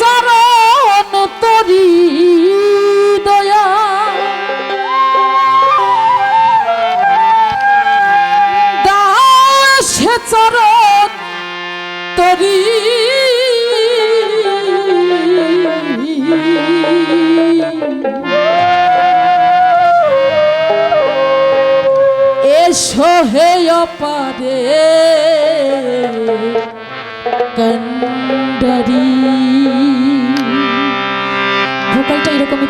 চরণ তরি দয়া। দাস চরণ তরি। এসো হে অপারে কন্ডারি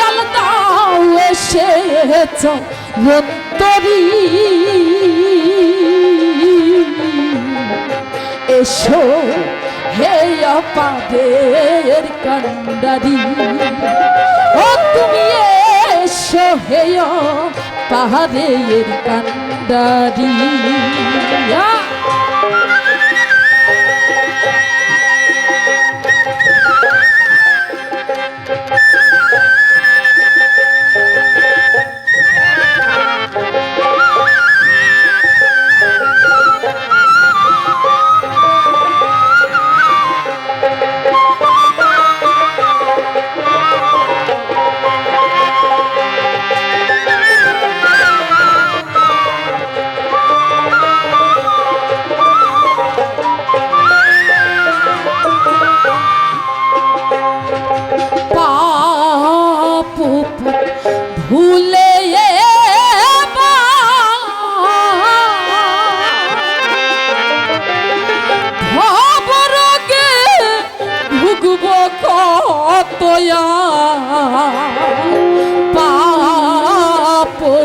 দয়াল দাও এসেছ রন্তরি এসো হে অপাদের কান্ডারি। ও তুমি এসো হে পাহাড়ের কান্ডারি।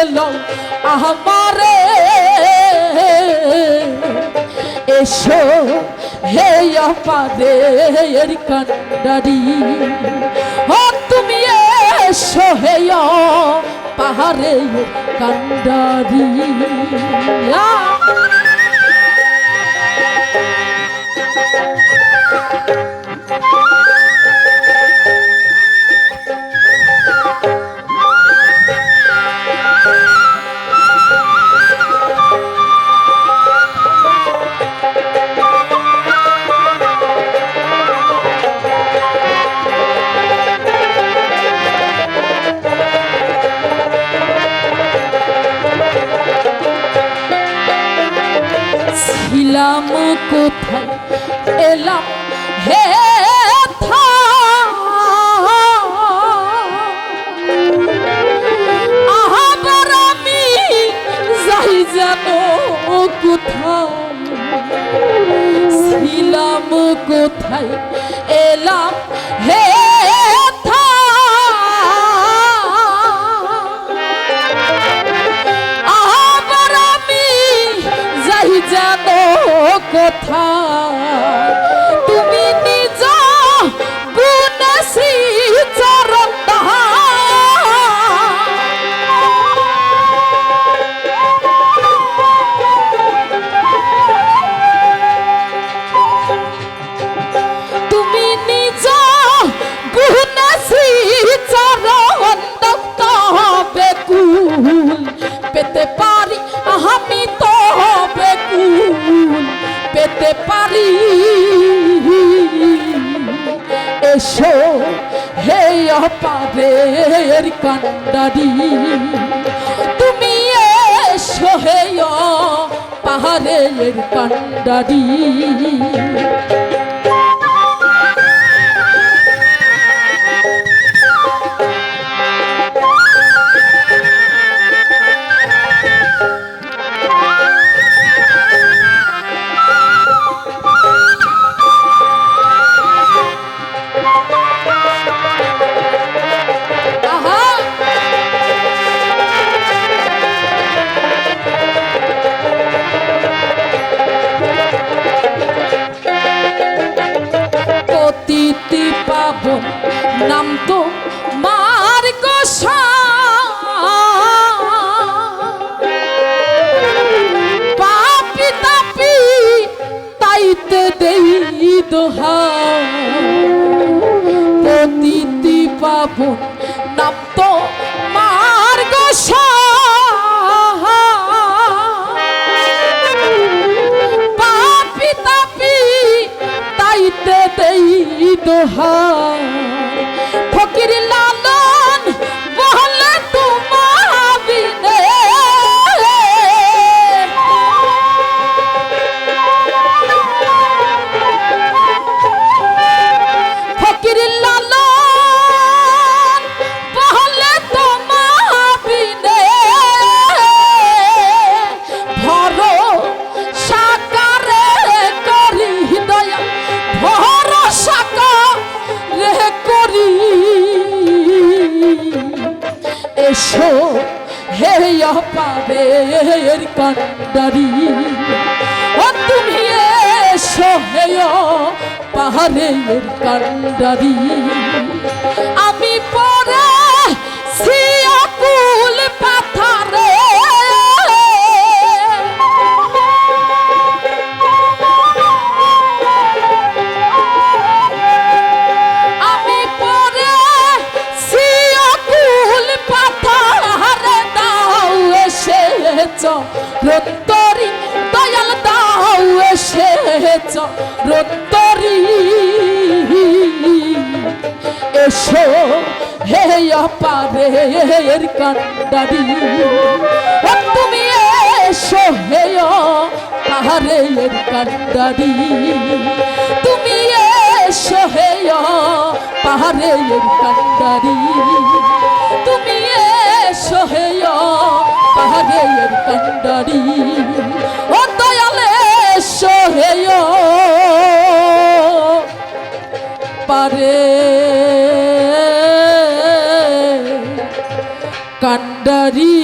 এলো আমারে এসো হে অপাদের কান্ডারি। ও তুমি এসো হে পাহাড়ে কান্ডারি। আ! কোথায় এলাম হে আমি যাই জানো কোথায়। ছিলাম কোথায়? এলাম হে কোথায় অপারের কান্ডারি তুমি হে পাহাড়ের কান্ডারি। দোহা পতিতি পাবন পাবের কান্ডারি। ও তুমি এসো হে পাহাড়ের কান্ডারি। রত্তরি এসো হে পারে এর কান্ডারি তুমি এসো হে পাহাড়ের কান্ডারি। তুমি এসো হে পাহাড়ের কান্ডারি। তুমি এসো হে পাহাড়ের কান্ডারি। এসো পারে। কান্ডারি